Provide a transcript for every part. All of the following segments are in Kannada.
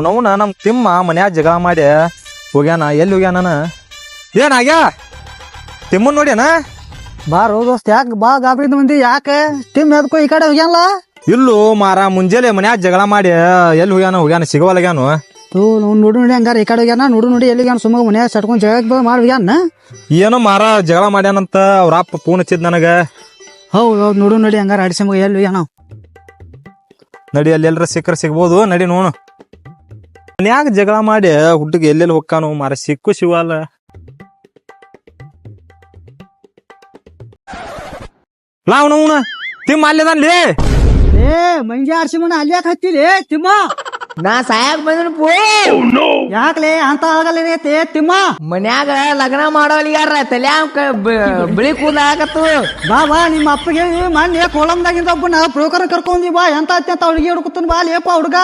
ಅವನವನ ನಮ್ಮ ತಿಮ್ಮ ಮನ್ಯಾಗ ಜಗಳ ಮಾಡಿ ಹೋಗ್ಯಾನ? ಎಲ್ಲಿ ಹೋಗ್ಯಾನ ಏನಾಗ್ಯ ತಿಮ್ಮನ್ ನೋಡ್ಯಾನ? ಬಾ ರೋ ದೋಸ್ತ ಯಾಕೆ ಬಾ ಗಾಬರಿದ ಮಂದಿ ಯಾಕೆ? ತಿಮ್ಮ ಎದ್ಕೋ ಈ ಕಡೆ ಹೋಗ್ಯಾನಲ್ಲ ಇಲ್ಲೂ ಮಾರ ಮುಂಜಾನೆ ಮನ್ಯಾಗ ಜಗಳ ಮಾಡಿ ಎಲ್ಲಿ ಹೋಗ್ಯಾನ? ಹೋಗ್ಯಾನ? ಸಿಗವಲ್ಗ್ಯಾನು ತೂ ನೋಡು ನೋಡು ನೋಡಿ ಹಂಗಾರ ಈ ಕಡೆ ಹೋಗ್ಯಾನ ನೋಡು ನೋಡಿ ಎಲ್ಲಿ ಹೋಗ್ಯಾನ ಸುಮ್ಮ ಮನ್ಯಾಗ ಸಟ್ಕೊಂಡು ಜಗ ಮಾಡಿ ಹೋಗ್ಯಾನ? ಏನೋ ಮಾರ ಜಗಳ ಮಾಡ್ಯಾನಂತ ಅವ್ರ ಅಪ್ಪ ಫೋನ್ ಹಚ್ಚಿದ್ ನನಗ. ಹೌದು ಹೌದು ನೋಡು ನೋಡಿ ಹಂಗಾರ ಅಡಿಸಿ ಎಲ್ಲಿ ಹೋಗ್ಯಾನ? ನಡಿ ಅಲ್ಲಿ ಎಲ್ಲರ ಸಿಕ್ಕರೆ ಸಿಗ್ಬೋದು. ನಡಿ ನೋಡು. ಮನ್ಯಾಗ ಜಗಳ ಮಾಡಿ ಹುಡುಗ ಎಲ್ಲೆಲ್ಲಿ ಹೊಕ್ಕಾನು ಮಾರ ಸಿಕ್ಕು ಶಿವಲ್ಲ ಲಾವನವನ ತಿಮ್ಮ ಅಲ್ಲಿದಾನ್ಲಿ ಏ ಮಂಜಿ ಆಡ್ಸಿ ಮನ ಅಲ್ಯಾಕ ಹತ್ತಿರಿ? ತಿಮ್ಮ. ನಾ ಸಾಯಕ್ ಬಂದನ ಪೂ ಯಾಕ್ಲೆ ಅಂತ ಆಗಲ್ಲ ತೇ ತಿಮ್ಮ. ಮನ್ಯಾಗ ಲಗ್ನ ಮಾಡೋಲಿಗಾರ ತಲ್ಯಾಗ ಬಿಳಿ ಕೂದ ಆಗತ್ತು? ಬಾ ಬಾ ನಿಮ್ಮ ಅಪ್ಪಗೆ ಮೊನ್ನೆ ಕೋಲಂದಾಗಿಂದ ಒಬ್ಬನ ಬ್ರೋಕರ್ ಕರ್ಕೊಂಡಿ ಬಾ ಎಂತ ಅತ್ಯಂತ ಅಂತ ಹುಡುಗಿ. ಹುಡುಕುತ್ತಾನ ಬಾ ಲೇಪ ಹುಡುಗ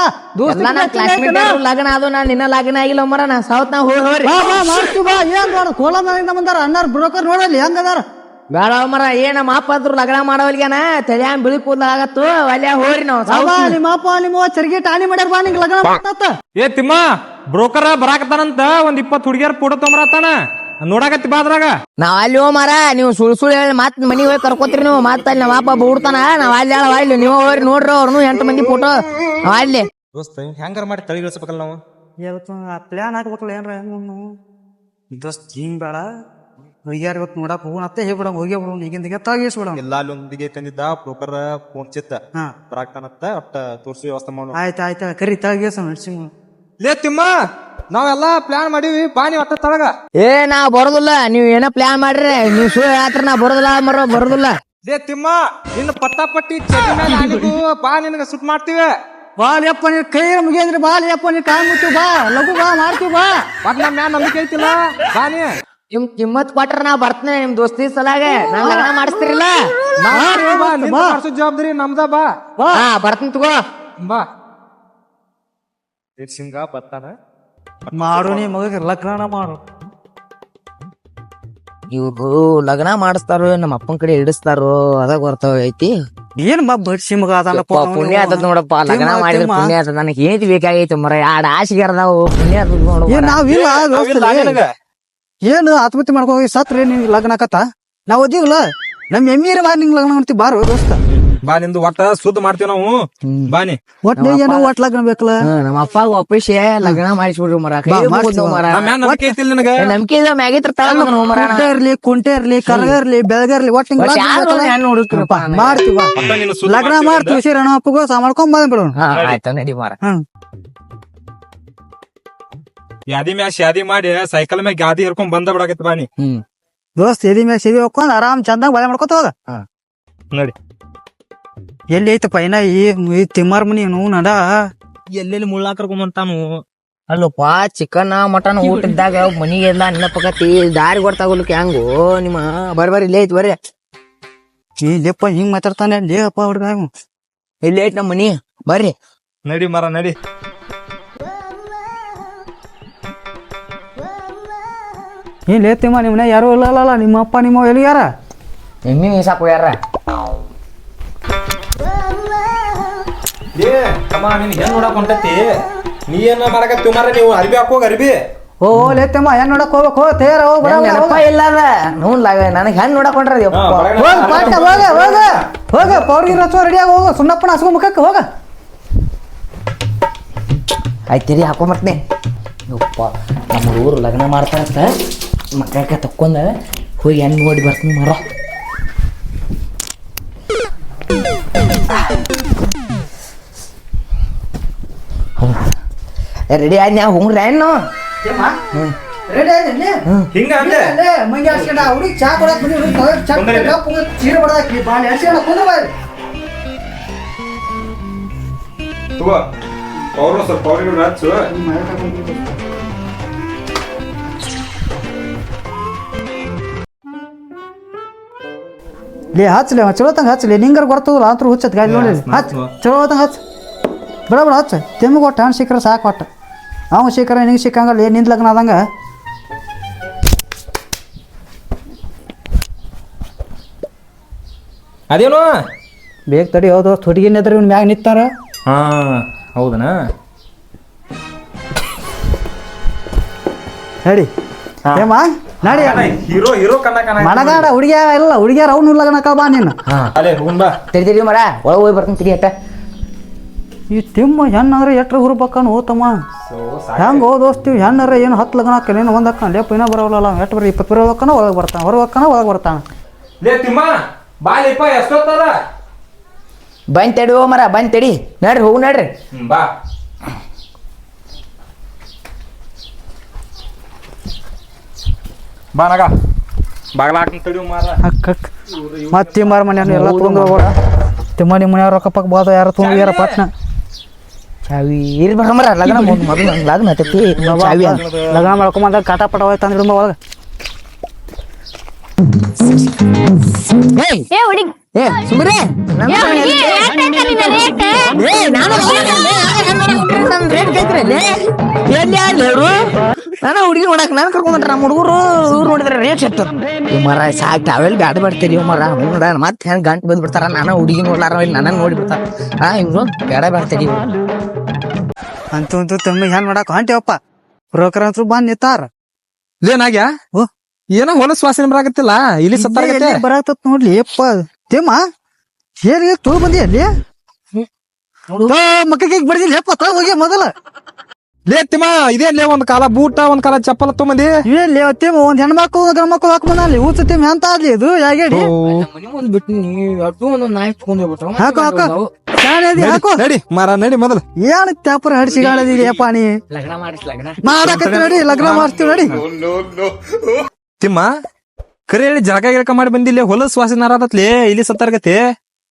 ಲಗ್ನ ಅದು ನಾ ನಿನ್ನ ಲಗ್ನ ಆಗಿಲ್ಲ ಮರ ನಾ ಸೌತ್ ನಾ ಹೋಗಿ ಹೋರಿ ಬಾ ಬಾ ಮಾಡ್ತೀವಿ ಬಾ ಏನ್ ನೋಡ ಕೋಲಂದಾಗಿಂದ ಬಂದಾರ? ಅನ್ನಾರ ಬ್ರೋಕರ್ ನೋಡಲಿ ಹೆಂಗದಾರ ಬೇಡ ಮರ ಏನ ನಮ್ಮ ಅಪ್ಪ ಅದ್ರ ಲಗ್ನ ಮಾಡೋಲಿಗನ ತಲ್ಯಾಗ ಬಿಳಿ ಕೂದ ಆಗತ್ತು ಅಲ್ಲೇ ಹೋರಿ ನಾವು ಬಾ ನಿಮ್ಮ ಅಪ್ಪ ನಿಮ್ಮ ಚರ್ಗಿ ಟಾಣಿ ಮಾಡ್ಯಾರ ಬಾ ನಿಂಗೆ ಲಗ್ನ ಮಾಡ್ತಾತ. ಏ ತಿಮ್ಮ ಬ್ರೋಕರ್ ಬರಾಕತ್ತಾನಂತ ಒಂದ್ ಇಪ್ಪತ್ ಹುಡುಗಿಯರ್ ಫೋಟೋ ತೊಂಬರತ್ತಾನ ನೋಡಾಕತ್ತಿ ಬಾದ್ರಾಗ ನಾವ್ ಅಲ್ಲಿ ಹೋ ಮರ ನೀವು ಸುಳ್ ಸುಳ್ ಹೇಳಿ ಮತ್ ಮನಿಗ್ ಹೋಗಿ ಕರ್ಕೋತ್ರಿ ನೀವು ಮತ್ತ ಅಲ್ಲಿ ನಮ್ಮ ಅಪ್ಪ ಬಿಡ್ತಾನ ನಾವ್ ಅಲ್ಲಿ ಹೇಳ ಅಲ್ಲಿ ನೀವು ಹೋಗ್ರಿ ನೋಡ್ರಿ ಅವ್ರನ್ನು ಎಂಟು ಮಂದಿ ಫೋಟೋ ನಾವ್ ಅಲ್ಲಿ. ದೋಸ್ತ ಹೆಂಗಾರ ಮಾಡಿ ತಳಿ ಇಳಿಸ್ಬೇಕಲ್ಲ ನಾವು? ಪ್ಲಾನ್ ಹಾಕ್ಬೇಕಲ್ಲ ಏನ್ರ. ದೋಸ್ತ್ ಹಿಂಗ್ ಬೇಡ. ಇವತ್ತು ನೋಡಕ್ ಹೋಗೋಣ ಅತ್ತೆ ಹೇಳ್ಬಿಡ ಹೋಗಿ ಬಿಡೋಣ ಈಗಿಂದ ತಾಗಿಸ್ಬಿಡ ಎಲ್ಲೊಂದಿಗೆ ಅಲ್ಲೊಂದಿಗೆ ತಂದಿದ್ದ ಬ್ರೋಕರ್ ಫೋನ್ ಚಿತ್ತ. ಹಾ. ಅಟ್ಟ ಒಟ್ಟ ತೋರ್ಸಿ ವ್ಯವಸ್ಥೆ ಮಾಡು ಆಯ್ತು ಆಯ್ತು ಕರಿ ತಾಗಿಸ ನಡ್ಸಿಂಗ್ ಲೇ ತಿಮ್ಮ ನಾವೆಲ್ಲ ಪ್ಲಾನ್ ಮಾಡಿವಿ ಬಾನಿ ಒಟ್ಟ ತಳಗ. ಏ ನಾ ಬರೋದಿಲ್ಲ. ನೀವ್ ಏನೋ ಪ್ಲಾನ್ ಮಾಡ್ರಿ. ನೀವ್ ಸುಳ್ಳು ಹೇಳ್ತಾರ ನಾ ಬರೋದಿಲ್ಲ ಮರ ಬರೋದಿಲ್ಲ. ಲೇ ತಿಮ್ಮ ನಿನ್ನ ಪಟ್ಟಾಪಟ್ಟಿ ಪಟ್ಟಿ ಆನಿಗೂ ಬಾ ನಿನಗ ಸುಟ್ ಮಾಡ್ತೀವಿ. ಬಾ ಯಪ್ಪ ನೀ ಕೈ ಮುಗಿಯಂದ್ರೆ ಬಾ ಯಪ್ಪ ನೀನ್ ಕಾಯಿ ಮುಟ್ಟು ಬಾ ಲಘು ಬಾ ಮಾಡ್ತೀವಿ ಬಾ. ಬಟ್ ನಮ್ಮ ಮ್ಯಾಲ ನಂಬಿಕೆ ಐತಿಲ್ಲ ಬಾನಿ ನಿಮ್ ಕಿಮ್ಮತ್ ಕೊಟ್ರ ನಾ ಬರ್ತೇನೆ ನಿಮ್ ದೋಸ್ತಿ ಸಲಾಗ. ನಾ ಲಗ್ನ ಮಾಡಿಸ್ತಿರಲ್ಲ ಜವಾಬ್ದಾರಿ ನಮ್ದ ಬಾ. ಹಾ ಬರ್ತೀನಿ ತಗೋ. ಬಾ. ಸಿಂಗ ಬರ್ತಾನ? ಮಾಡು ನೀ ಮಗ ಲಗ್ನ ಮಾಡು. ಇವ್ರು ಲಗ್ನ ಮಾಡಿಸ್ತಾರೋ ನಮ್ಮ ಅಪ್ಪನ ಕಡೆ ಹಿಡಿಸ್ತಾರೋ ಅದ ಬರ್ತಾವ ಐತಿ ಏನ್ ಬಾ ಬಡ್ಸಿ ಮಗ ಪುಣ್ಯ ಆತದ ನೋಡಪ್ಪ ಲಗ್ನ ಮಾಡಿದ್ರೆ ಪುಣ್ಯ ಆತದ ನನಗೆ ಏನ್ ಬೇಕಾಗೈತಿ ಮರ ಎರಡು ಆಶಿಗೆ ಅರ್ದಾವು ಪುಣ್ಯ ಆತದ ನೋಡ. ನಾವಿಲ್ಲ. ಏನು ಆತ್ಮಹತ್ಯೆ ಮಾಡ್ಕೋಗಿ ಸತ್ರಿ ನಿಂಗೆ ಲಗ್ನ ಆಕತ್ತ ನಾವ್ ಓದಿವಲ್ಲ ನಮ್ ಎಮ್ಮೀರ ಬಾ ನಿಂಗ್ ಲಗ್ನ ಮಾಡ್ತೀವಿ. ಬಾರೋ ದೋಸ್ತ. ಬಾ ನಿಂದು ಒಟ್ಟ ಸುದ್ದ ಮಾಡ್ತೀವಿ ನಾವು. ಬಾನಿ ಒಟ್ನೇ ಏನೋ ಒಟ್ ಲಗ್ನ ಬೇಕಲ್ಲ? ನಮ್ಮ ಅಪ್ಪ ಒಪ್ಪಿಸಿ ಲಗ್ನ ಮಾಡಿಸ್ಬಿಡ್ರಿ ಮರ ಕೈ ಬಾ, ಮುಗ್ದು ಮಾಡ್ತೀವಿ. ಮರ ನಮ್ಮ ಮ್ಯಾಲ ನಂಬಿಕೆ ಐತಿಲ್ಲ ನಿನಗ? ನಂಬಿಕೆ ಇದೆ ಮ್ಯಾಗಿತ್ರ ತಗೊಂಡ್ ಮರ ನಾ. ಕುಂಟೆ ಇರ್ಲಿ ಕುಂಟೆ ಇರ್ಲಿ ಕರಗ ಇರ್ಲಿ ಬೆಳಗ ಇರ್ಲಿ ಒಟ್ ಹಿಂಗ್ ಒಟ್ಟು ಲಗ್ನ ಯಾರು ಬೇಕಲ್ಲ? ಹೆಣ್ಣು ಹುಡುಕ್ರಪ್ಪ ನನಗೆ. ಮಾಡ್ತೀವಿ ಬಾ. ಸುದ್ದ ಲಗ್ನ ಮಾಡ್ತೀವಿ ಮಾಡ್ತೀವಿ ಸೀರ ಅಪ್ಪಗೂ ಸಾ ಮಾಡ್ಕೊಂಡ್ ಬಂದ್ಬಿಡೋಣ. ಹಾ ಆಯ್ತು ನಡಿ ಮರ ಹ್ಮ್. ಯಾದಿ ಮ್ಯಾಗ ಶಾದಿ ಮಾಡಿ ಸೈಕಲ್ ಮ್ಯಾಗ ಗಾದಿ ಹಿರ್ಕೊಂಡ್ ಬಂದ ಬಿಡಾಕತ್ ಬಾನಿ ಹ್ಮ್. ದೋಸ್ತ್ ಎದಿ ಮ್ಯಾಗ ಸಿದಿ ಹೋಗ್ಕೊಂಡ್ ಆರಾಮ್ ಚಂದಾಗ ಬಳೆ ಮಾಡ್ಕೊತ ಹೋಗ. ನೋಡಿ. ಎಲ್ಲಿ ಐತ ಪೈನ ಈ ಈ ತಿಮ್ಮಾರ್ ಮನಿ ನೋವು ನಡ. ಎಲ್ಲೆಲ್ಲಿ ಮುಳ್ಳ ಕರ್ಕೊಂಬಂತಾನು ಅಲ್ಲಪ್ಪ ಚಿಕನ್ ಮಟನ್ ಊಟ ಇದ್ದಾಗ ಮನಿಗೆ ಎಲ್ಲ ನೆನಪಕತಿ ದಾರಿ ಗೊತ್ತಾಗೋಲಿಕ್ಕೆ ಹೆಂಗು ನಿಮ್ಮ ಬರ್ರಿ ಬರ್ರಿ ಇಲ್ಲೇ ಐತಿ ಬರ್ರಿ. ಈ ಲೇಪ್ಪ ಹಿಂಗ್ ಮಾತಾಡ್ತಾನೆ ಲೇಪ್ಪ ಹುಡ್ಗ. ಇಲ್ಲೇ ಐತಿ ನಮ್ಮ ಮನಿ ಬರ್ರಿ. ನಡಿ ಮರ ನಡಿ. ಏನ್ ಲೇ ತಿಮ್ಮ ನಿಮ್ಮನೆ ಯಾರು ಇಲ್ಲ ಅಲ್ಲ ನಿಮ್ಮ ಅಪ್ಪ ನಿಮ್ಮ ಎಲ್ಲಿ ಯಾರ? ಎಮ್ಮಿ ಮೀಸಾಕು ಯಾರ? ಏ ಅಮ್ಮ ನಿನ್ ಹೆಣ್ ನೋಡಕ್ ಹೊಂಟತಿ ನೀ ಏನ ಮಾಡಕತ್ತಿ ಮಾರ ನೀವು? ಅರ್ಬಿ ಹಾಕೋಗ ಅರ್ಬಿ. ಓ ಲೇ ತಿಮ್ಮ ಏನ್ ನೋಡಕ್ ಹೋಗ್ಬೇಕು ಹೋ ತೇರ ಹೋಗ್ ಬರ ನೆನಪ ಇಲ್ಲ ನನಗೆ ಹೆಂಗ್ ನೋಡಕೊಂಡ್ರ ಹೋಗ ಹೋಗ. ಹೋಗ ಹೋಗ ರೆಡಿಯಾಗಿ ಹೋಗ. ಸುಣ್ಣಪ್ಪನ ಹಸ್ಕೊ ಮುಖಕ್ಕೆ ಹೋಗ. ಆಯ್ತಿರಿ ಹಾಕೊಂಬರ್ತೀನಿ. ಯಪ್ಪ ನಮ್ಮ ಊರು ಲಗ್ನ ಮಾಡ್ತಾರಂತ. ಮಕ್ಕಳಕ್ಕ ತಕ್ಕೊಂಡ ಹೋಗಿ ಹೆಣ್ಣು ನೋಡಿ ಬರ್ತೀನಿ ಮರ. ರೆಡಿ ಆಯ್ತು ನಾವು ಹೋಗ್ರಿ? ಹಿಂಗ ಮಂಗಿ ಹಸ್ಕೊಂಡ ಹುಡುಗಿ ಚಾ ಕೊಡಕ್ ಚೀರ ಬಡದಾಕಿ ಬಾಳೆ ಬಾಯ್ ತಗೋ. ಪೌರ್ಣ ಸ್ವಲ್ಪ ಪೌರಿಗಳು ಹಚ್ಚು ಲೇ ಹಚ್ಚಲಿ ಚಲೋ ತಂಗ ಹಚ್ಚಲಿ ನಿಂಗರ್ ಬರ್ತದಲ್ಲ ಅಂತೂ ಹುಚ್ಚತ್ ಗಾಡಿ ನೋಡಿ ಹಚ್ ಚಲೋ ತಂಗ ಹಚ್. ಬಿಡ ಬಿಡ ಹಚ್ಚ ತಿಮ್ಗೆ ಒಟ್ಟು ಹಣ್ಣು ಸಿಕ್ಕರೆ ಸಾಕು ಒಟ್ಟು. ಅವ ಸಿಕ್ಕರೆ ನಿಂಗೆ ಸಿಕ್ಕಂಗಲ್ಲ ಏನು ನಿಂದ ಲಗ್ನ ಆದಂಗ. ಅದೇನು? ಬೇಗ ತಡಿ ಹೌದು ಹುಡುಗಿನ ಎದ್ರ ಇವ್ನ ಮ್ಯಾಗ ನಿಂತಾರ. ಹಾ ಹೌದನಾ? ನಡಿ ಏಮ ನಡಿ. ಹೀರೋ ಹೀರೋ ಮನಗಾಡ ಹುಡುಗ ಇಲ್ಲ ಹುಡುಗಿಯಾರ ಅವನು ಲಗ್ನಕ್ಕ ಬಾ ನೀನು. ಅಲೆ ಹೋಗುನ್ ಬಾ ಮರ ಒಳಗೆ ಹೋಗಿ ಬರ್ತೀನಿ ತಿಳಿ ಅಟ್ಟ. ಈ ತಿಮ್ಮ ಹೆಣ್ಣಾದ್ರೆ ಎಟ್ರ ಹುರ್ಬೇಕನ್ ಹೋತಮ್ಮ? ಹೆಂಗ್ ದೋಸ್ತಿ ಹೆಣ್ಣಾರ ಏನು ಹತ್ತು ಏನು ಒಂದ್ ಹಾಕ ಲೇಪ ಇನ್ನೂ ಬರೋಲ್ಲ ಎಷ್ಟು ಬರೀ ಇಪ್ಪತ್ತು ಬರೋ ಹೋಗ್ತಾನ ಒಳಗೆ ಬರ್ತಾನ ಹೊರ ಹೋಗ್ತಾನ ಒಳಗೆ ಬರ್ತಾನ. ಲೇ ತಿಮ್ಮ ಬಾಲಿಪ್ಪ ಎಷ್ಟೊತ್ತದ? ಬಂದ್ ತಡಿ ಓ ಮರ ಬಂದ್ ತಡಿ. ನಡ್ರಿ ಹೋಗು ನಡ್ರಿ. ಬಾ. ಬಾ ನಗ ಬಾಗ್ಲ ಹಾಕಿ ಮಾರ. ಮತ್ತೆ ತಿಮ್ಮಾರ ಮನೆಯವ್ರು ಎಲ್ಲ ತೊಗೊಂಡು ಹೋಗೋಣ ತಿಮ್ಮ ನಿಮ್ಮ ಮನೆಯವ್ರ ರೊಕ್ಕ ಪಕ್ಕ ಬಾದ ಯಾರು ತೊಗೊಂಡ್ಯಾರ ಪಟ್ನ. ಚಾವಿ. ಇರ್ ಬರ ಮರ ಲಗ್ನ ಮೊದ್ಲು ಮೊದಲು ಲಗ್ನ ಹತ್ತೈತಿ ಚಾವಿ. ಲಗ್ನ ಮಾಡ್ಕೊಂಬಂದಾಗ ಕಾಟ ಪಟ ಹೋಯ್ತು ಅಂದ್ರೆ ಒಳಗೆ. ಏ ಹುಡುಗಿ. ಏ ಸುಮ್ರೆ ಏ ಹುಡುಗಿ ಯಾಕೆ ನಿನ್ನ ರೇಟ್ ಏ ನಾನು ಎಲ್ಲಿ ಯಾರು ನಾನು ಹುಡುಗಿ ನೋಡಕ್ ನಾನು ಕರ್ಕೊಂಡ್ರ ನಮ್ಮ ಹುಡುಗರು ಇವ್ರು ನೋಡಿದ್ರೆ ರೇಟ್ ಎತ್ತು ಮರ ಸಾಕ್ ತಾವೆಲ್ಲಿ ಬ್ಯಾಡ ಬಿಡ್ತೀರಿ ಮರ ನೋಡ ಮತ್ತೆ ಹೆಂಗ್ ಗಂಟು ಬಂದ್ ಬಿಡ್ತಾರ ನಾನು ಹುಡುಗಿ ನೋಡ್ಲಾರ ಇಲ್ಲಿ ನನ್ನ ನೋಡಿ ಬಿಡ್ತಾರ ಹಾ ಇವ್ರು ಬೇಡ ಬೇಡ್ತೀರಿ ಅಂತೂ ಅಂತೂ ತಮ್ಮಿಗೆ ಹೆಂಗ್ ನೋಡಕ್ ಹೊಂಟಿವಪ್ಪ ಬ್ರೋಕರ್ ಅಂತೂ ಬಂದ್ ನಿತ್ತಾರ ಏನಾಗ್ಯ ಓ. ಏನೋ ಹೊಲಸ್ ವಾಸನೆ ಬರಾಕತ್ತಿಲ್ಲ ಇಲ್ಲಿ ಸತ್ತಾರ ಬರಾಕತ್ತ ನೋಡ್ಲಿ ಅಪ್ಪ ತಿಮ್ಮ ಏನ್ ತೋ ಬಂದಿ ಅಲ್ಲಿ ಮಕ್ಕಳಿಗೆ ಬಡ್ದಿಲ್ಲ ಹೆಪ್ಪ ತ ಹೋಗಿ ಮೊದಲ. ಲೇ ತಿಮ್ಮ ಇದೇನ್ ಲೇ ಒಂದ್ ಕಾಲ ಬೂಟ ಒಂದ್ ಕಾಲ ಚಪ್ಪಲ ತೊಗೊಂಬಂದಿ. ಲೇ ತಿಮ್ಮ ಒಂದ್ ಹೆಣ್ಮಕ್ಳು ಗಂಡ ಮಕ್ಳು ಹಾಕ್ ಬಂದಲ್ಲಿ ಊತ ತಿಮ್ಮ ಎಂತ ಆದ್ಲಿ ಇದು? ಯಾಗೇಡಿ? ಮನೆ ಮುಂದ್ ಬಿಟ್ಟು ನೀವು ಅಡ್ಡು ಒಂದು ನಾಯಿ ತಗೊಂಡ್ ಹಾಕು ಹಾಕು. ಶಾಣೆ ಅದಿ ಹಾಕು. ನಡಿ ಮಾರ ನಡಿ ಮೊದಲು. ಏನ್ ತ್ಯಾಪುರ ಹಡಿಸಿಗಾಳದಿ ಗಾಳದಿ ನೀ? ಲಗ್ನ ಮಾಡಿಸ್ ಲಗ್ನ. ಮಾಡಾಕತ್ತಿ ನಡಿ. ಲಗ್ನ ಮಾಡ್ತೀವಿ ನಡಿ. ತಿಮ್ಮ ಕರೆ ಹೇಳಿ ಜಾಗ ಗಿಳಕ ಮಾಡಿ ಬಂದಿಲ್ಲ ಹೊಲಸ್ ವಾಸನೆ ನಾರಾದತ್ಲೇ ಇಲ್ಲಿ ಸತ್ತಾರಗತ್ತೆ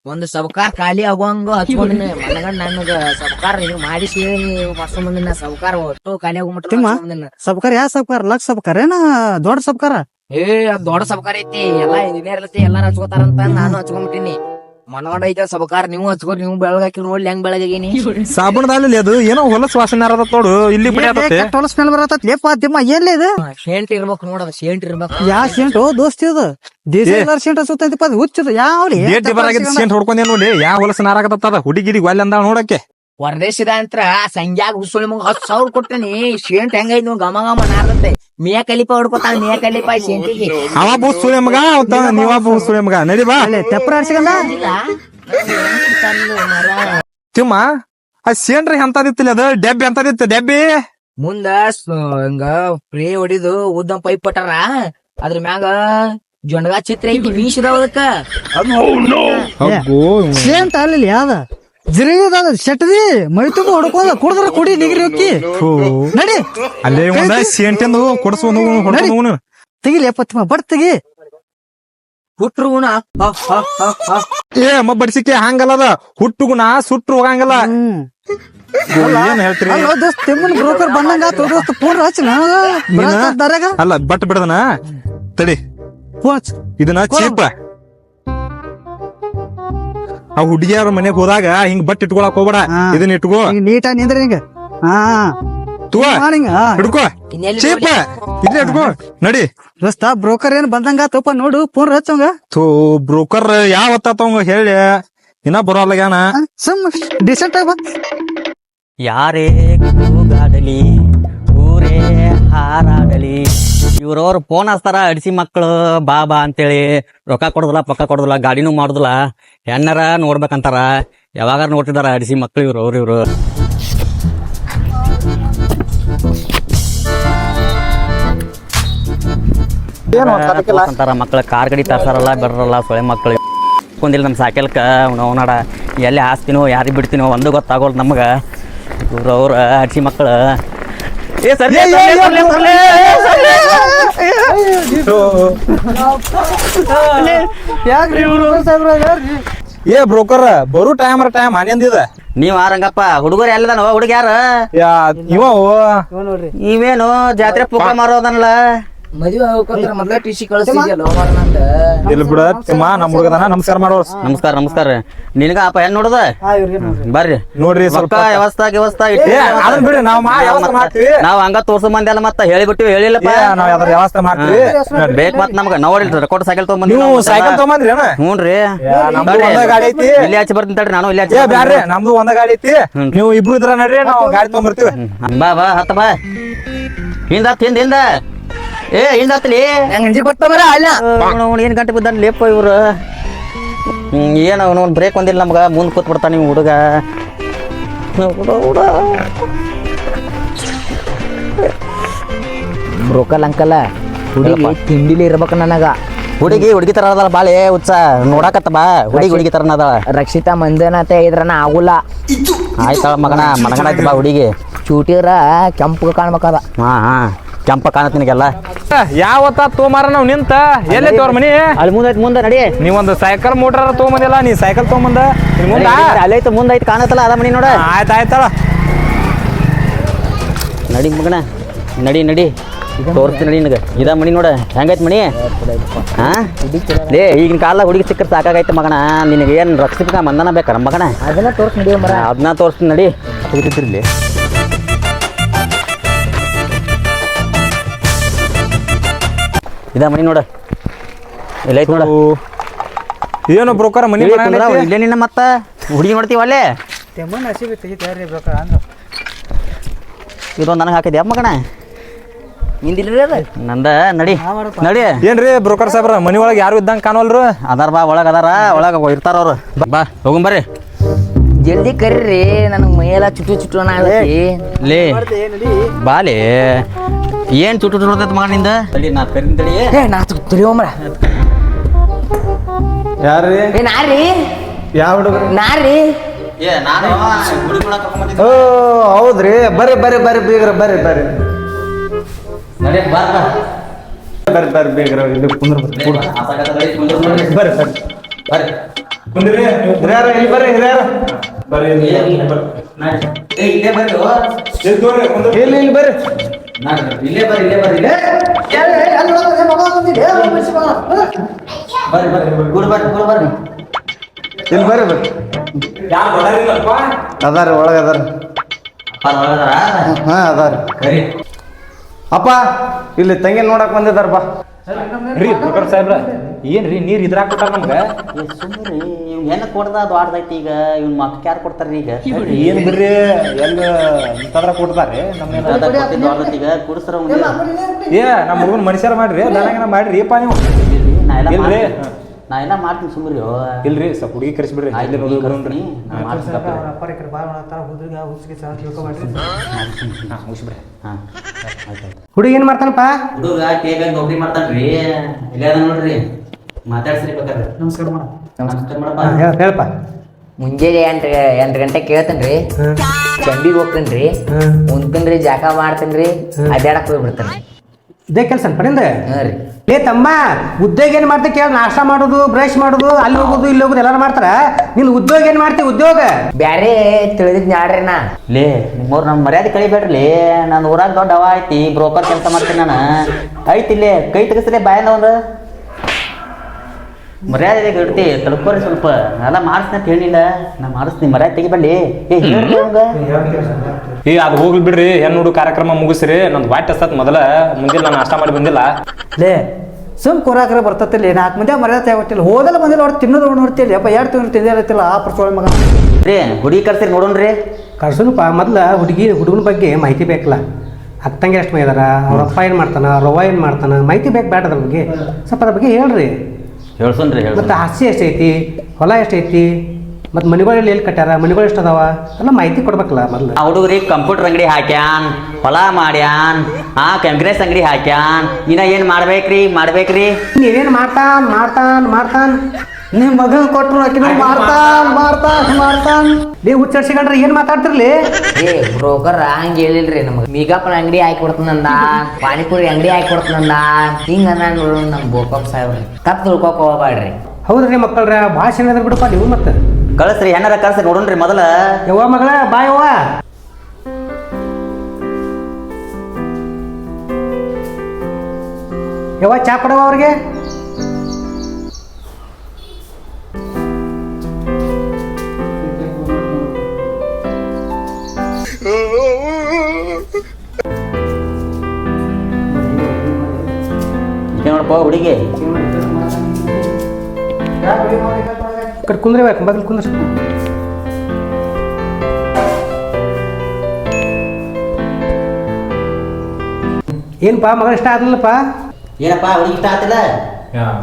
ಒಂದು ಸಬಕಾರ ಖಾಲಿ ಆಗುವಂಗ ಹಚ್ಕೊಂಡಿನ ಮನಗಂಡ ನನಗ ಸಬಕಾರ ನೀವು ಮಾಡಿಸಿ ನೀವು ಮಸ್ತ್ ಮಂದಿನ ಸಬಕಾರ ಒಟ್ಟು ಖಾಲಿ ಆಗುಮಟ್ಟ ತಿಮ್ಮ? ಸಬ್ಕಾರ ಯಾ ಸಬ್ಕಾರ ಲಕ್ಷ ಸಬ್ಕಾರ ಏನ? ದೊಡ್ಡ ಸಬ್ಕಾರ ಏ ಅದ್ ದೊಡ್ಡ ಸಬಕಾರ ಐತಿ. ಎಲ್ಲಾ ಇಂಜಿನಿಯರ್ ಐತಿ ಎಲ್ಲಾರು ಹಚ್ಕೋತಾರಂತ ನಾನು ಹಚ್ಕೊಂಡ್ಬಿಟ್ಟಿನಿ ಮನಗಂಡ ಐತೆ ಸಬಕಾರ ನೀವು ಹಚ್ಕೋರಿ ನೀವು ಬೆಳಗಾಕಿ ನೋಡ್ಲಿ ಹೆಂಗ್ ಬೆಳಗಾಗಿನಿ ಸಾಬೂನದಲ್ಲಿ ಅದು ಏನೋ ಹೊಲಸ್ ವಾಸನೆ ಅರದ ತೋಡು ಇಲ್ಲಿ ಹೊಲಸ್ ಸ್ಮೆಲ್ ಬರತ್ತ ಲೇಪ ತಿಮ್ಮ ಎಲ್ಲಿ ಇದು? ಶೇಂಟ್ ಇರ್ಬೇಕು ನೋಡದ ಶೇಂಟ್ ಇರ್ಬೇಕು. ಯಾ ಸೆಂಟ್? ದೋಸ್ತಿ ಇದು. ದೇಶ ಶೇಂಟ್ ಸೆಂಟ್ ಸುತ್ತೈತಿಪ್ಪ ಅದು ಹುಚ್ಚದು ಯಾವ್ರಿ ಏಟ್ ಬರಾಗಿದ್ ಶೇಂಟ್ ಹೊಡ್ಕೊಂಡೆ ನೋಡಿ ಯಾ ಹೊಲಸ ನಾರಾಕತ್ತದ ಹುಡುಗಿರಿ ಒಲ್ಲೆ ಅಂದ ನೋಡಕ್ಕೆ. ಹೊರದೇಶದ ಅಂತ ಸಂಜಾಗ ಹುಸುಳಿ ಮಗ ಹತ್ತು ಸಾವಿರ ಕೊಟ್ಟನಿ. ಶೇಂಟ್ ಹೆಂಗೈತ್ ನೀವು ಗಮ ಗಮ ನಾರ್ದತ್ತೆ ಮಿಯಾ ಕಲಿಪ ಹೊಡ್ಕೊತಾಳ ಮಿಯಾ ಕಲಿಪ ಶೇಂಟಿಗೆ ಅವ ಬೂಸ್ ಸುಳೆ ಮಗ ಅವತ್ತ ನೀವ ಬೂಸ್ ಸುಳೆ ಮಗ. ನಡಿ ಬಾ. ಇಲ್ಲ. ಮರ. ತಿಮ್ಮ ಆ ಸೇಂಟ್ರಿ ಎಂತದಿತ್ತಿಲ್ಲ ಅದು? ಡೆಬ್ಬಿ ಎಂತದಿತ್ತು? ಡೆಬ್ಬಿ? ಮುಂದ ಹಂಗ ಪ್ಲೇ ಹೊಡಿದು ಉದ್ದ ಪೈಪ್ ಪಟ್ಟಾರ ಅದ್ರ ಮ್ಯಾಗ ಜೊಂಡಗಾ ಚಿತ್ರ ಐತಿ ಮೀಸಿದಾವ ಅದಕ್ಕ. ಸೆಂಟ್ ಅಲ್ಲಿ. ಯಾವ್ದ? ಜಿರಿಗದ ಶೆಟ್ಟದಿ ಮೈ ತುಂಬ ಹೊಡ್ಕೊಂಡ ಕುಡಿದ್ರ ಕುಡಿ ನಿಗ್ರಿ ಹೋಗಿ ನಡಿ. ಅಲ್ಲೇ ಒಂದ ಸೇಂಟೆಂದು ಕೊಡಸು ಒಂದು ಹೊಡ್ಕೊಂಡು ತೆಗಿಲಿ ಎಪ್ಪ ತಿಮ್ಮ ಬಟ್ ತೆಗಿ. ಹುಟ್ರು ಗುಣ ಏ ಅಮ್ಮ ಬಡಿಸಿಕೆ ಹಂಗಲ್ಲದ. ಹುಟ್ಟುಗುಣ ಸುಟ್ರು ಹೋಗಂಗಲ್ಲ. ಬ್ರೋಕರ್ ಬಂದಂಗ ದೋಸ್ತ್ ಫೋನ್ ಹಚ್ಚ ಅಲ್ಲ ಬಟ್ ಬಿಡದನ? ತಡಿ. ಇದನ್ನ ಚೀಪ ಆ ಹುಡುಗಿಯರ ಮನೆಗ್ ಹೋದಾಗ ಹಿಂಗ್ ಬಟ್ ಇಟ್ಕೊಳಕ್ ಹೋಗ್ಬೇಡ. ಹಾ. ಇದನ್ನ ಇಟ್ಕೋ. ನೀಟ ನೀಟಾಗಿ ನಿಂದ್ರಿ ಹಿಂಗ. ಹಾ. ತುವ ಮಾಡಿಂಗ ಹಿಡ್ಕೋ. ಚೀಪ. ಇಲ್ಲೇ ಇಟ್ಕೋ. ನಡಿ. ದೋಸ್ತ ಬ್ರೋಕರ್ ಏನ್ ಬಂದಂಗ ತಪ್ಪ ನೋಡು. ಫೋನ್ ಹಚ್ಚಂಗ ಥೂ ಬ್ರೋಕರ್ ಯಾವ ಹೊತ್ತಾತವಂಗ ಹೇಳಿ. ಇನ್ನ ಬರೋಲ್ಲಗ್ಯಾನ ಸುಮ್ ಡಿಸೆಂಟ್ ಆಗಿ ಯಾರೇ ಕೂಗಾಡಲಿ ಊರೇ ಹಾರಾಡಲಿ. ಇವ್ರವ್ರು ಫೋನ್ ಹಚ್ತಾರ ಅಡಿಸಿ ಮಕ್ಕಳು ಬಾ ಬಾ ಅಂತೇಳಿ. ರೊಕ್ಕ ಕೊಡೋದಿಲ್ಲ ಪಕ್ಕ ಕೊಡೋದಿಲ್ಲ ಗಾಡಿನೂ ಮಾಡೋದಿಲ್ಲ. ಹೆಣ್ಣರ ನೋಡ್ಬೇಕಂತಾರ. ಯಾವಾಗಾರ ನೋಡ್ತಿದಾರ ಅಡಿಸಿ ಮಕ್ಳು ಇವ್ರು ಅವ್ರು ಇವರು. ಅಂತಾರ ಮಕ್ಳು ಕಾರ್ ಗಡಿ ತರ್ಸಾರಲ್ಲ ಬರ್ರಲ್ಲ ಸೊಳೆ ಮಕ್ಳು. ಕುಂದಿಲ್ಲ ನಮ್ಮ ಸಾಕೆಲ್ಕ ನೋಡ. ಎಲ್ಲಿ ಹಾಸ್ತೀನೋ ಯಾರಿಗೆ ಬಿಡ್ತೀನೋ ಒಂದು ಗೊತ್ತಾಗೋಲ್ ನಮ್ಗೆ. ಇವ್ರು ಅವ್ರ ಅಡಿಸಿ ಮಕ್ಕಳು ಏ ಸರ್ಲೆ, ಸರ್ಲೆ, ಸರ್ಲೆ, ಸರ್ಲೆ, ಸರ್ಲೆ. ಯಾಕ್ರಿ ಏ ಬ್ರೋಕರ್ ಬರು ಟೈಮ್ ಟೈಮ್ ಹನ್ನೊಂದಿದ ನೀವ್ ಆರಂಗಪ್ಪ ಹುಡುಗರು ಎಲ್ಲದಾನೋ ಹುಡುಗ್ಯಾರ? ಯಾ ಇವ ನೋಡ್ರಿ. ನೀವೇನು ಜಾತ್ರೆ ಪುಕ್ಕ ಮಾರೋದನ್ಲ ಮದುವೆ ಹೋಗ್ಬೇಕಂದ್ರ ಮೊದ್ಲ ಟಿ ಸಿ ಕಳಿಸ್ತಿದ್ಯಲ್ಲ ನಂದ ಇಲ್ಲ ಬಿಡ ತಿಮ್ಮ ನಮ್ಮ ಹುಡುಗದನ ನಮಸ್ಕಾರ ಮಾಡೋರು. ನಮಸ್ಕಾರ ನಮಸ್ಕಾರ. ನಿನಗ ಅಪ್ಪ ಹೆಣ್ ನೋಡದ? ಬರ್ರಿ. ನೋಡ್ರಿ ಸ್ವಲ್ಪ. ವ್ಯವಸ್ಥಾ ವ್ಯವಸ್ಥಾ ಅದನ್ನ ಬಿಡಿ, ನಾವ್ ಮಾ- ವ್ಯವಸ್ಥೆ ಮಾಡ್ತೀವಿ. ನಾವ್ ಹಂಗ ತೋರ್ಸ ಮಂದಿ ಅಲ್ಲ ಮತ್ತ ಹೇಳಿಬಿಟ್ಟಿವಿ ಹೇಳಿಲ್ಲಪ್ಪ. ನಾವ್ ಯಾವ್ದಾರ ವ್ಯವಸ್ಥೆ ಮಾಡ್ತೀವಿ. ಬೇಕ್ ಮತ್ ನಮ್ಗ. ರೆಕಾರ್ಡ್ ಸೈಕಲ್ ತಗೊಂಡ್ ನೀವು ಸೈಕಲ್ ತಗೊಂಡ್ರಿ ಏನ ಹ್ಞೂನ್ರಿ ನಮ್ದು. ಗಾಡಿ ಐತಿ. ಇಲ್ಲಿ ಹಚ್ಚಿ ಬರ್ತೀನಿ ತಡ್ರಿ ನಾನು ಇಲ್ಲಿ ಬರ್ತೀನಿ. ಬ್ಯಾಡ್ರಿ ನಮ್ದು ಒಂದ ಗಾಡಿ ಐತಿ. ನೀವು ಇಬ್ರು ಇದ್ರ ನಡ್ರಿ ನಾವು ಗಾಡಿ. ಬಾ ಬಾ ಹತ್ತ ಬಾ ಹಿಂದ ಹಿಂದ ಹಿಂದ. ಏ ಹಿಂದ ನಂಗೆ ಅಂಜಿ ಬರ್ತ ಮರ ಅಲ್ಲ. ಅವ್ನು ಏನು ಗಂಟೆ ಬಿದ್ದಾನೆ? ಲೇಪ ಇವ್ರು. ಏನು ಅವನು ಅವನು ಬ್ರೇಕ್ ಒಂದಿಲ್ಲ ನಮ್ಗೆ. ಮುಂದೆ ಕೂತ್ ಬಿಡ್ತಾನೆ ನೀವು ಹುಡುಗ. ಹುಡ ಹುಡ. ಬ್ರೋಕಲ್ ಅಂಕಲ್ಲ ಹುಡುಗಿ ತಿಂಡಿಲಿ ಇರ್ಬೇಕು ನನಗೆ. ಹುಡುಗಿ ಹುಡುಗಿ ತರ ಅದಲ್ಲ ಬಾಳೆ ಉತ್ಸ ನೋಡಾಕತ್ತ ಬಾ. ಹುಡುಗಿ ಹುಡುಗಿ ತರ ಅದ ರಕ್ಷಿತಾ ಮಂದನತ ಇದ್ರನ ಆಗುಲ್ಲ. ಆಯ್ತಾಳ ಮಗನ ಮನಗನ ಆಯ್ತು ಬಾ ಹುಡುಗಿ. ಚೂಟಿರ ಕೆಂಪು ಕಾಣ್ಬೇಕಾದ. ಹಾ ಹಾ. ಕೆಂಪ ಕಾಣತ್ ನಿನಗೆಲ್ಲ? ಯಾವತ್ತ ತೋಮಾರ ನಾವ್ ನಿಂತ? ಎಲ್ಲಿ ತೋರ್ ಮನಿ? ಅಲ್ಲಿ ಮುಂದೆ ಐತ್ ಮುಂದೆ ನಡಿ. ನೀವೊಂದು ಸೈಕಲ್ ಮೋಟರ್ ತಗೊಂಬಂದಿಲ್ಲ ನೀ ಸೈಕಲ್ ತಗೊಂಬಂದ ಮುಂದ? ಅಲ್ಲಿ ಐತೆ ಮುಂದೆ ಐತೆ ಕಾಣತ್ತಲ್ಲ ಅದ ಮನಿ ನೋಡ. ಆಯ್ತ ಆಯ್ತಲ್ಲ ನಡಿ ಮಗಣ ನಡಿ ನಡಿ. ತೋರಿಸ್ತೀನಿ ನಡಿ ನಿನಗೆ. ಇದ ಮನಿ ನೋಡ ಹೆಂಗೈತ್ ಮಣಿ ಹಾ? ಲೇ ಈಗಿನ ಕಾಲ ಹುಡುಗಿ ಸಿಕ್ಕರೆ ಸಾಕಾಗೈತೆ ಮಗಣ ನಿನಗೆ ಏನು ರಕ್ಷಿತ ಮಂದನ ಬೇಕಾರ ಮಗಣ ಅದನ್ನ ತೋರ್ಸ್ ನಡಿ ಅದನ್ನ ತೋರಿಸ್ತೀನಿ ನಡಿ. ಇದ ಮನಿ ನೋಡ. ಎಲ್ಲೈತ್ ನೋಡ. ಏನೋ ಬ್ರೋಕರ್ ಮನಿ ಇಲ್ಲೇ ಇಲ್ಲೇ ನಿನ್ನ ಮತ್ತ. ಹುಡುಗಿ ನೋಡ್ತೀವಿ ಅಲ್ಲೇ? ತೆಮ್ಮನ ಹಸಿಬಿ ತೆಗಿತಾರೆ ಬೇಕಾ ಅಂದ್ರೆ. ಇದೊಂದು ನನಗೆ ಹಾಕಿದ್ಯಾ ಮಗಣ ನಿಂದಿಲ್ರಿ ಅದ? ನಂದ ನಡಿ. ನಡಿ. ಏನ್ರಿ ಬ್ರೋಕರ್ ಸಾಹೇಬ್ರ ಮನಿ ಒಳಗೆ ಯಾರು ಇದ್ದಂಗ ಕಾಣಲ್ರು ಅದಾರ ಬಾ ಒಳಗ ಅದಾರ ಒಳಗ ಇರ್ತಾರ ಅವ್ರು. ಬಾ ಹೋಗಂ ಬರ್ರಿ. ಜಲ್ದಿ ಕರೀರಿ ನನಗ್ ಮೈಯೆಲ್ಲ ಚುಟು ಚುಟು ಅನ್ನತಿ ಲೇ ಬಾಲೆ. ಏನ್ ಚುಟ್ಟು ಚುಟ್ಟೈತೆ ಮಾಡಿಂದ ಅಲ್ಲಿ ನಾ ಕರಿತೀನಿ ತಡಿ. ಏ ನಾ ಯಾರ್ರಿ? ಏ ನಾರಿ ಯಾವ ಹುಡುಗ್ರಿ? ನಾರಿ ಏ ನಾನು ಗುಡಿ ಕೂಡ ಕರ್ಕೊಂಡ್ ಓ ಹೌದ್ರಿ. ಬರ್ರಿ ಬರ್ರಿ ಬರ್ರಿ ಬೀಗ್ರ ಬರ್ರಿ ಬರ್ರಿ. ನಡಿ ಬಾರ್ ಬಾ ಬರ್ರಿ ಬರ್ರಿ ಬೀಗ್ರ ಇಲ್ಲಿ ಕುಂದ್ರ ಕೂಡ. ಬರ್ರಿ. ಬರ್ರಿ ಬರ್ರಿ. ಕುಂದ್ರಿ ಹಿರಿಯರ ಇಲ್ಲಿ ಬರ್ರಿ ಹಿರಿಯರ. ಬರ್ರಿ ಏ ಇಲ್ಲೇ ಬರ್ರಿ ಇಲ್ಲಿ ಇಲ್ಲಿ ಬರ್ರಿ. ಇಲ್ಲೇ ಬರ್ರಿ ಇಲ್ಲೇ ಬರ್ರಿ ಇಲ್ಲೇ. ಬರ್ರಿ ಬರ್ರಿ ಗುಡ್ ಬರ್ರಿ ಗುಡ್ ಬರ್ರಿ. ಇಲ್ಲಿ ಬರ್ರಿ ಬರ್ರಿ? ಅದಾರ ಒಳಗ ಅದಾರ? ಹಾ ಅದಾರ ಕರಿ ಅಪ್ಪ ಇಲ್ಲಿ ತಂಗಿ ನೋಡಕ್ ಬಂದಿದಾರಪ್ಪ ರೀ ಪ್ರಕಾಶ್ ಸಾಹೇಬ್ರ ಏನು ರೀ ನೀರು ಇದ್ರಾಕ್ ಕೊಟ್ಟಾರ ನಮ್ಗೆ? ಸುಮ್ಮನೆ ಇವ್ ಹೆಣ್ಣ ಕೊಡ್ದ ದೊಡ್ಡದೈತಿ ಈಗ ಇವ್ನ ಮಕ್ಕ ಯಾರು ಕೊಡ್ತಾರ್ರಿ ಈಗ? ಏನು ಬಿಡ್ರಿ ಎಲ್ಲ ಇಂಥದ್ರ ಕೊಟ್ಟಿದ್ದು ದೊಡ್ಡದೈತಿ ಈಗ ಕುಡಿಸ್ರ ಏ ನಮ್ಮ ಹುಡುಗನ ಮನುಷ್ಯರ ಮಾಡ್ರಿ ದನಗನ ಮಾಡ್ರಿ ಏಪ ನೀವು. ಎಲ್ಲ ಇಲ್ರಿ. ನಾ ಎಲ್ಲ ಮಾಡ್ತೀನಿ ಸುಮ್ರಿ ಇಲ್ರಿ ಸ್ವಲ್ಪ ಹುಡುಗಿ ಕರೆಸ್ಬಿಡ್ರಿ ಹುಡುಗ ಏನ್ ಮಾಡ್ತಾನಪ್ಪ? ಹುಡುಗ ಟೇಗ ನೌಕರಿ ಮಾಡ್ತಾನ್ರಿ. ಇಲ್ಲ ನೋಡ್ರಿ? ಮಾತಾಡ್ಸ್ರಿ ಬೇಕಾದ್ರೆ. ನಮಸ್ಕಾರ ಮಾಡ ನಮಸ್ಕಾರ ಮಾಡಪ್ಪ ಹೇಳ ಹೇಳಪ್ಪ. ಮುಂಜಾನೆ ಎಂಟು ಎಂಟು ಗಂಟೆ ಕೇಳ್ತೇನ್ರಿ. ಚಂಡಿಗೆ ಹೋಗ್ತೇನ್ರಿ. ಮುಂತನ್ರಿ ಜಾಕ ಮಾಡ್ತೇನ್ರಿ. ಅಡ್ಡಾಡಕ್ ಹೋಗ್ಬಿಡ್ತೇನ್ರಿ. ಇದೇ ಕೆಲಸ ರೀ. ಏ ತಮ್ಮ ಉದ್ಯೋಗ ಏನ್ ಮಾಡ್ತಿ ಕೇಳಿ ನಾಷ್ಟ ಮಾಡೋದು ಬ್ರಷ್ ಮಾಡೋದು ಅಲ್ಲಿ ಹೋಗೋದು ಇಲ್ಲಿ ಹೋಗೋದು ಎಲ್ಲಾರು ಮಾಡ್ತಾರ? ನಿನ್ನ ಉದ್ಯೋಗ ಏನ್ ಮಾಡ್ತಿ ಉದ್ಯೋಗ? ಬ್ಯಾರೆ ತಿಳಿದಿದ್ ನಾಡ್ರಿ ನಾ. ಲೇ ನಿಮ್ಮವ್ರು ನಮ್ಮ ಮರ್ಯಾದೆ ಕಳಿಬೇಡ್ರಿ ನಾನು ಊರಾಗ ದೊಡ್ಡ ಅವ ಐತಿ ಬ್ರೋಕರ್ ಕೆಲಸ ಮಾಡ್ತೀನಿ ನಾನು. ಐತಿ ಇಲ್ಲೇ ಕೈ ತೆಗಿಸ್ರಿ ಬಾಯ್ ಒಂದು ಮರ್ಯಾದೆ ಇಡ್ತಿ ತಡ್ಕೋರಿ ಸ್ವಲ್ಪ. ಎಲ್ಲ ಮಾಡಿಸ್ತೀನಿ ಕೇಳಿಲ್ಲ ಹೇಳಿಲ್ಲ. ನಾ ಮಾಡಿಸ್ತೀನಿ ಮರ್ಯಾದೆ ತೆಗಿಬೇಡಿ. ಏ ಹೇಳ್ರಿ ಅವಂಗ. ಏ ಅದು ಹೋಗ್ಲಿ ಬಿಡ್ರಿ. ಹೆಣ್ಣು ಹುಡುಗ ಕಾರ್ಯಕ್ರಮ ಮುಗಿಸ್ರಿ. ನಂದು ವಾಟ್ ಹಸ್ತತ್ ಮೊದಲ. ಮುಂದಿಲ್ಲ ನಾನು ನಾಷ್ಟ ಮಾಡಿ ಬಂದಿಲ್ಲ. ಲೇ ಸುಮ್ ಕೂರಾಕ್ರೆ ಬರ್ತತಿಲ್ಲ. ನಾಲ್ಕು ಮಂದಿ ಮರ್ಯಾದೆ ಆಗುತ್ತಿಲ್ಲ ಹೋದಲ್ಲ ಬಂದಿಲ್ಲ ಅವ್ರು ತಿನ್ನೋದು ನೋಡ್ತಿಲ್ಲ. ಅಪ್ಪ ಎರಡು ತಿಂಗಳು ತಿಂದಿರತ್ತಿಲ್ಲ ಆ ಪ್ರಸೋಳ ಮಗ. ರೀ ಹುಡುಗಿ ಕರ್ಸಿರಿ ನೋಡೋಣ್ರಿ. ಪಾ ಮೊದ್ಲ ಹುಡುಗಿ ಹುಡುಗನ ಬಗ್ಗೆ ಮಾಹಿತಿ ಬೇಕಲ್ಲ. ಅಕ್ಕಂಗೆ ಎಷ್ಟು ಮೈದಾರ ಅವ್ರ ಅಪ್ಪ ಏನು ಮಾಡ್ತಾನ? ಅವ್ವ ಏನು ಮಾಡ್ತಾನ? ಮಾಹಿತಿ ಬೇಕು ಬೇಡ ಅದ್ರ ಬಗ್ಗೆ ಸ್ವಲ್ಪ ಅದ್ರ ಬಗ್ಗೆ ಹೇಳ್ರಿ. ಹೇಳ್ಸೋಣ್ರಿ ಮತ್ತು ಹಾಸಿ ಎಷ್ಟೈತಿ ಹೊಲ ಎಷ್ಟೈತಿ ಮತ್ತು ಮನೆಗಳಲ್ಲಿ ಎಲ್ಲಿ ಕಟ್ಟಾರ ಮನೆಗಳು ಎಷ್ಟು ಅದಾವ ಎಲ್ಲ ಮಾಹಿತಿ ಕೊಡ್ಬೇಕಲ್ಲ ಮೊದಲು. ಆ ಹುಡುಗರಿಗೆ ಕಂಪ್ಯೂಟರ್ ಅಂಗಡಿ ಹಾಕ್ಯಾನ್ ಹೊಲ ಮಾಡ್ಯಾನ್ ಆ ಕಾಂಗ್ರೆಸ್ ಅಂಗಡಿ ಹಾಕ್ಯಾನ್ ಇನ್ನ ಏನ್ ಮಾಡ್ಬೇಕ್ರಿ ಮಾಡ್ಬೇಕ್ರಿ? ನೀವೇನು ಮಾಡ್ತಾನ್ ಮಾಡ್ತಾನ್ ಮಾಡ್ತಾನ್? ನಿಮ್ಮ ಮಗನ್ ಕೊಟ್ರು ಆಕಿನ ಮಾಡ್ತಾ ಮಾಡ್ತಾ ಮಾಡ್ತಾ ನೀವು ಹುಚ್ಚಾಡ್ಸಿಕೊಂಡ್ರೆ ಏನು ಮಾತಾಡ್ತಿರ್ಲಿ? ಏ ಬ್ರೋಕರ್ ಹಂಗ ಹೇಳಿಲ್ರಿ ನಮಗ. ಮೀಗಪ್ಪನ ಅಂಗಡಿ ಹಾಕಿ ಕೊಡ್ತಾನಂದ ಪಾನಿಪುರಿ ಅಂಗಡಿ ಹಾಕಿ ಕೊಡ್ತಾನಂದ ಹಿಂಗ ನೋಡು ನಮ್ ಬೋಕಪ್ ಸಾಹೇಬ್ರಿ. ತಪ್ಪು ತಿಳ್ಕೊಕ್ ಹೋಗ್ಬೇಡ್ರಿ. ಹೌದ್ರಿ ಮಕ್ಕಳ್ರ ಭಾಷೆ ಏನಾದ್ರು ಬಿಡಪ್ಪ ನೀವು ಮತ್ತೆ. ಕಳಿಸ್ರಿ ಏನಾರ ಕಳ್ಸ್ರಿ ನೋಡೋಣ್ರಿ ಮೊದಲ. ಯವ್ವ ಮಗಳ ಬಾಯವ್ವ ಯವ್ವ. ಯಾವ ಚಾ ಕೊಡವ ಅವ್ರಿಗೆ? ನೋಡಪ್ಪ ಹುಡುಗಿ. ಕಡೆ ಕುಂದ್ರೆ ಬಗಲ್ ಕುಂದ್ರ. ಏನಪ್ಪ ಮಗ ಇಷ್ಟ ಆದ್ಲಪ್ಪ? ಏನಪ್ಪ ಹುಡುಗಿ ಇಷ್ಟ ಆಗ್ತಿಲ್ಲ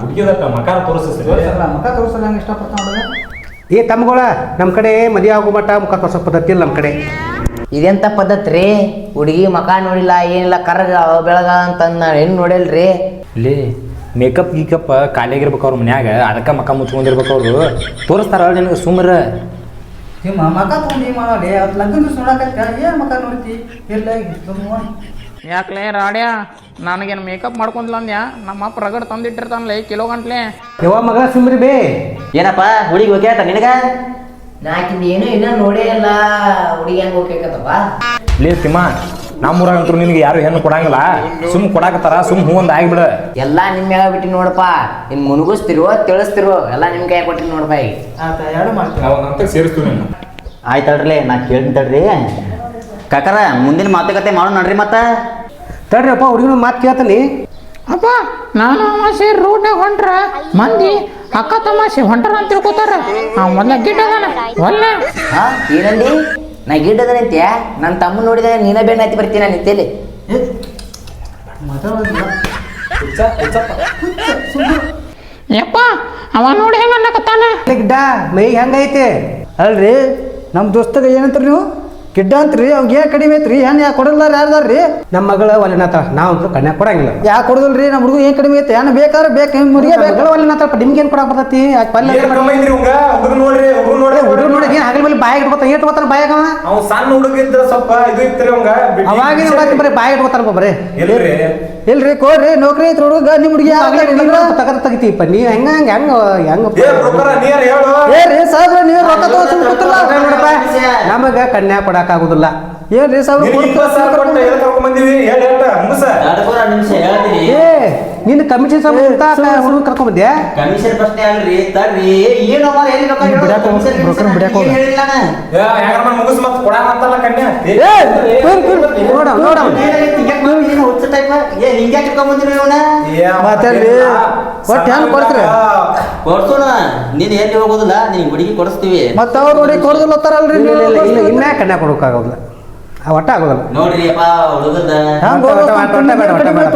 ಹುಡುಗಿದಕ್ಕ ಮಕಾರ ತೋರಿಸ್ತೀವಿ ಮಕ್ಕ ತೋರಿಸಲ್ಲ ಇಷ್ಟಪಡ್ತಾ ಏ ತಮ್ಮಗಳ ನಮ್ಮ ಕಡೆ ಮದುವೆ ಆಗೋ ಮಟ್ಟ ಮುಖ ತೋರ್ಸೋ ಪದ್ಧತಿ ಇಲ್ಲ ನಮ್ಮ ಕಡೆ. ಇದೆಂತ ಪದ್ಧತಿ ರೀ? ಹುಡುಗಿ ಮಕ ನೋಡಿಲ್ಲ ಏನಿಲ್ಲ ಕರ್ಗ ಬೆಳಗ ಅಂತಂದು ನಾನು ಹೆಣ್ಣು ನೋಡಿಲ್ರಿ? ಲೇ ಮೇಕಪ್ ಗೀಕಪ್ ಖಾಲಿಯಾಗಿರ್ಬೇಕು ಅವ್ರ ಮನ್ಯಾಗ ಅದಕ್ಕೆ ಮಕ ಮುಚ್ಕೊಂಡಿರ್ಬೇಕು ಅವರು. ತೋರಿಸ್ತಾರ ನಿನಗೆ ಸುಮ್ರ. ನಿಮ್ಮ ಮಕ ತೊಗೊಂಡು ಏನು ಲಗ್ನ ಮಕ ನೋಡ್ತಿ? ಇಲ್ಲ ಯಾಕ್ಲೆ ರಾಡ್ಯ? ನನಗೇನು ಮೇಕಪ್ ಮಾಡ್ಕೊಂಡ್ಲ ಅಂದ್ಯಾ? ನಮ್ಮ ಅಪ್ಪ ರಗಡ್ ತಂದಿಟ್ಟಿರ್ತಾನಲ್ಲ ಕಿಲೋ ಗಂಟ್ಲೆ. ಯಾವ ಮಗ ಸುಮ್ರಿ ಬೇ. ಏನಪ್ಪ ಹುಡುಗಿ ಹೋಗ್ಯಾಟ ನಿನಗ? ನಾಕಿಂದ ಏನು ಇನ್ನೂ ನೋಡೇ ಇಲ್ಲ. ಹುಡುಗಿ ಹೆಂಗ ಹೋಗ್ಬೇಕತ್ತಪ್ಪ ಲೇ ತಿಮ್ಮ ನಮ್ಮೂರಾಗಂತೂ ನಿನಗೆ ಯಾರು ಹೆಣ್ಣು ಕೊಡಂಗಿಲ್ಲ. ಸುಮ್ ಕೊಡಾಕತ್ತಾರ ಸುಮ್ ಹೂ ಒಂದ್ ಆಗ್ಬಿಡ. ಎಲ್ಲ ನಿಮ್ಮ ಮೇಲೆ ಬಿಟ್ಟು ನೋಡಪ್ಪ ನಿನ್ ಮುನುಗಿಸ್ತಿರೋ ತಿಳಿಸ್ತಿರೋ ಎಲ್ಲ ನಿಮ್ ಕೈ ಕೊಟ್ಟಿ ನೋಡಪ್ಪ ಈಗ. ನಾವಂತ ಸೇರಿಸ್ತೀವಿ ಆಯ್ತಲ್ರಿ ನಾ ಕೇಳ್ತೀನಿ ತಡ್ರಿ. ಕಾಕರ ಮುಂದಿನ ಮಾತುಕತೆ ಮಾಡೋಣ ನಡ್ರಿ ಮತ್ತ. ತಡ್ರಿ ಅಪ್ಪ ಹುಡುಗಿನ ಮಾತು ಕೇಳ್ತಲಿ ಅಪ್ಪ ನಾನು ಅವ ಸೇರಿ ರೋಡ್ನಾಗ ಹೊಂಟ್ರ ಮಂದಿ ಅಕ್ಕ ತಮಾಷೆ ಹೊಂಟ್ರ ಅಂತ ತಿಳ್ಕೊತಾರ. ಆ ಮೊದ್ಲ ಗಿಡ್ಡ ಅದಾನ ಒಲ್ಲ ಹಾ ಏನಂದಿ? ನಾ ಗಿಡ್ಡದ ನಿಂತ್ಯ ನನ್ನ ತಮ್ಮ ನೋಡಿದ್ರೆ ನೀನ ಬೆಣ್ಣೆ ಐತಿ ಬರ್ತೀನಿ ನಾನು ನಿಂತೇಲಿ ಯಪ್ಪ ಅವ ನೋಡಿ ಹೆಂಗ ಅನ್ನಕತ್ತಾನ? ಗಿಡ್ಡ ಮೈ ಹೆಂಗೈತೆ? ಅಲ್ರಿ ನಮ್ಮ ದೋಸ್ತಗ ಏನಂತ ನೀವು? ಗಿಡ್ಡ ಅಂತ್ರಿ ಅವ್ಗೆ ಏನ್ ಕಡಿಮೆ ಐತ್ರಿ? ಏನು ಯಾಕೆ ಕೊಡಲ್ಲ ಯಾರ್ದಾರ್ರಿ ನಮ್ಮ ಮಗಳ ಒಲೆನಾತ ನಾವಂತೂ ಕನ್ಯಾ ಕೊಡಂಗಿಲ್ಲ ಯಾಕೆ ರೀ ನಮ್ಮ ಹುಡುಗ ಏನ್ ಕಡಿಮೆ ಐತೆ? ಏನು ಬೇಕಾದ್ರೆ ಬೇಕು ನಿಮ್ಮ ಮುರಿಗೆ ಬೇಕು ಹತ್ರ ನಿಮ್ಗೆ ಏನು ಕೊಡಕ್ ಬರ್ತೈತಿ? ಯಾಕೆ ಪಲ್ಯ ಹುಡುಗ ನೋಡ್ರಿ ಹುಡುಗ ನೋಡ್ರಿ. ಹುಡುಗ ನೋಡಿ ಏನು ಹಗಲ ಮೇಲೆ ಬಾಯಿ ಇಟ್ಕೊತಾನ? ಏಟ್ ಇಟ್ಕೊತಾನ ಬಾಯಾಗ ಅವ? ಸಣ್ಣ ಹುಡುಗ ಇದ್ರ ಸ್ವಲ್ಪ ಇದು ಇತ್ರಿ ಅವಂಗ ಅವಾಗಿನ ಹುಡುಗ ಬರೀ ಬಾಯಿ ಇಟ್ಕೊತಾನ ಬರೀ ಎಲ್ರಿ ಇಲ್ರಿ ಕೊಡ್ರಿ ನೌಕರಿ ಐತ್ರಿ ಹುಡುಗ ನಿಮ್ಮ ಹುಡುಗಿ ತಗದ ತೆಗಿತೀಪ ನೀವ್ ಹೆಂಗ ಹೆಂಗ ಹೆಂಗ ಹೇಳು. ಏ ರೀ ಸಾಹೇಬ್ರ ನೀವು ರೊಕ್ಕ ಗೊತ್ತಿಲ್ಲ. ನಮಗ ಕನ್ಯಾ ಆಗುದಿಲ್ಲ ಏನ್ರಿ ಸಾವಿರ ಕೊಟ್ಟು ಕರ್ಕೊಂಡ್ ಬಂದಿವಿ ಹೇಳಿ ಹೇಳ್ತ ಮುಗಿಸ. ನಿನ್ನ ಕಮಿಷನ್ ಸಂಬಂಧ ಹುಡುಗ ಕರ್ಕೊಂಡ್ ಬಂದ್ಯಾ ಕಮಿಷನ್ ಪ್ರಶ್ನೆ ಅಲ್ರಿ ತಡ್ರಿ ಏನು ಎಲ್ಲಿ ರೊಕ್ಕ ಹೇಳು? ಬಿಡಾಕ್ ಹೋಗ್- commission ಬ್ರೋಕರ್ ಬಿಡಾಕ ಹೋಗ್. ಏನ್ ಹೇಳಿಲ್ಲ ನಾನು. ಹೆಂಗ ಮುಗಿಸ್ ಮತ್ ಕೊಡಾಕ ಅಂತಲ್ಲ ಕನ್ಯಾ ನೋಡ ನೋಡ ಏನಾಗೈತಿ? ಹಿಂಗ್ಯಾಕ್ ಮಾಡ್ತಿದೀನಿ? ಹುಚ್ಚ type? ಏ, ಹಿಂಗ್ಯಾಕ್ ಇಟ್ಕೊಂಡ್ ಬಂದಿರಿ ಇವ್ನ? ಮಾತಾಡ್ರಿ ಒಟ್ಟು ಹೆಂಗ್ ಕೊಡ್ತೀರಿ ಕೊಡ್ಸೋಣ ನೀನ್ ಎಲ್ಲಿ ಹೋಗೋದಿಲ್ಲ ನೀನ್ ಹುಡುಗಿ ಕೊಡಿಸ್ತೀವಿ ಮತ್ತ ಅವ್ರು ನೋಡಿ ಕೊಡೋದಿಲ್ಲ ಅತ್ತಾರಲ್ರಿ ಇಲ್ಲ ಇಲ್ಲ ಇಲ್ಲ ಇನ್ನ ಕನ್ಯಾ ಆ ಒಟ್ಟ ಆಗೋದಲ್ಲ ನೋಡ್ರಿ ಅಪ್ಪ ಹುಡುಗದ ಹಾ. ಒಟ್ಟ ಹೋಗ್ಬೇಕು ಒಟ್ಟ ಬೇಡ, ಒಟ್ಟ ಬೇಡ.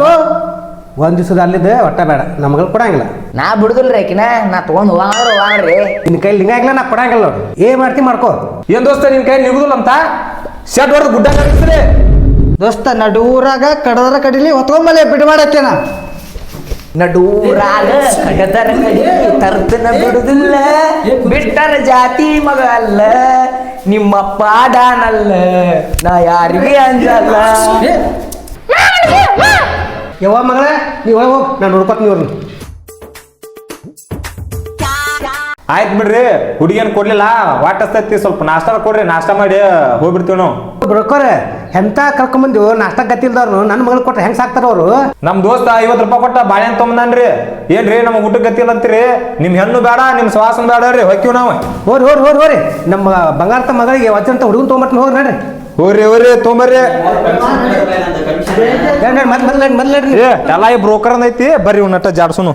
ಒಂದ್ ದಿವಸದ ಅಲ್ಲಿದ್ದೆ ಒಟ್ಟ ಬೇಡ ನಮ್ಗೆ ಕೊಡಂಗಿಲ್ಲ ನಾ ಬಿಡುದಿಲ್ರಿ ಆಕಿನ ನಾ ತಗೊಂಡ್ ಹೋಗಾಂಗ್ರ ಹೋಗಾಂಗ್ರಿ ನಿನ್ನ ಕೈ ಲಿಂಗಾಗಿಲ್ಲ ನಾ ಕೊಡಂಗಿಲ್ಲ ನೋಡ್ರಿ ಏನ್ ಮಾಡ್ತಿ ಮಾಡ್ಕೋ ಏನ್ ದೋಸ್ತ ನಿನ್ ಕೈ ನಿಗುದಿಲ್ಲ ಅಂತ ಸೆಟ್ ಹೊಡೆದು ಗುಡ್ಡ ಕಳಿಸ್ರಿ ದೋಸ್ತ ನಡೂರಾಗ ಕಡದರ ಕಡಿಲಿ ಹೊತ್ಕೊಂಬಲೆ ಬಿಟ್ಟು ಮಾಡತ್ತೇನ ನಡೂರಾಗ ಕಡದರ ಕಡಿ ತರ್ತನ ಬಿಡುದಿಲ್ಲ ಬಿಟ್ಟರ ಜಾತಿ ಮಗ ಅಲ್ಲ ನಿಮ್ಮ ಪಾಡಾನಲ್ಲ ನಾ ಯಾರಿಗೆ ಅಂಜಲ್ಲ ಯವ್ವ ಮಗಳೇ ನೀವು ಒಳಗೆ ಹೋಗಿ ನಾನು ನೋಡ್ಕೊತೀನಿ ಇವ್ರನ್ನ ಆಯ್ತು ಬಿಡ್ರಿ ಹುಡುಗಿಯನ್ನು ಕೊಡ್ಲಿಲ್ಲ ವಾಟಸ್ತೈತಿ ಸ್ವಲ್ಪ ನಾಷ್ಟ ಕೊಡ್ರಿ ನಾಷ್ಟ ಮಾಡಿ ಹೋಗ್ಬಿಡ್ತೀವಿ ನಾವು. ಬ್ರೋಕರ್ ಎಂತ ಕರ್ಕೊಂಬಂದು ನಾಷ್ಟ ಗತಿಲ್ದವ್ರು ನನ್ನ ಮಗಳು ಕೊಟ್ಟರೆ ಹೆಂಗ್ ಸಾಕ್ತಾರ ಅವರು? ನಮ್ ದೋಸ್ತ ಐವತ್ತು ರೂಪಾಯಿ ಕೊಟ್ಟ ಬಾಳೆಹಣ್ಣು ತೊಗೊಂಬಂದ್ರಿ ಏನ್ರಿ ನಮ್ಗೆ ಊಟಕ್ಕೆ ಗತಿಲ್ಲ ಅಂತೀರಿ? ನಿಮ್ ಹೆಣ್ಣು ಬೇಡ ನಿಮ್ ಶ್ವಾಸನ ಬೇಡ ರೀ ಹೊಕ್ಕಿವ್ ನಾವು. ಹೋರಿ ಹೋರಿ ಹೋರಿ ಹೋರಿ. ನಮ್ಮ ಬಂಗಾರದ ಮಗಳಿಗೆ ವಜ್ರಂತ ಹುಡುಗನ್ ತೊಗೊಂಬರ್ತೀನಿ ಹೋಗ್ರಿ ನಡ್ರಿ. ಹೋರಿ ತೊಂಬರ್ರಿ ಎಲ್ಲ ಈ ಬ್ರೋಕರ್ ಐತಿ ಬರ್ರಿ ಉನ್ನಟ್ಟ ಜಾಡ್ಸುನು.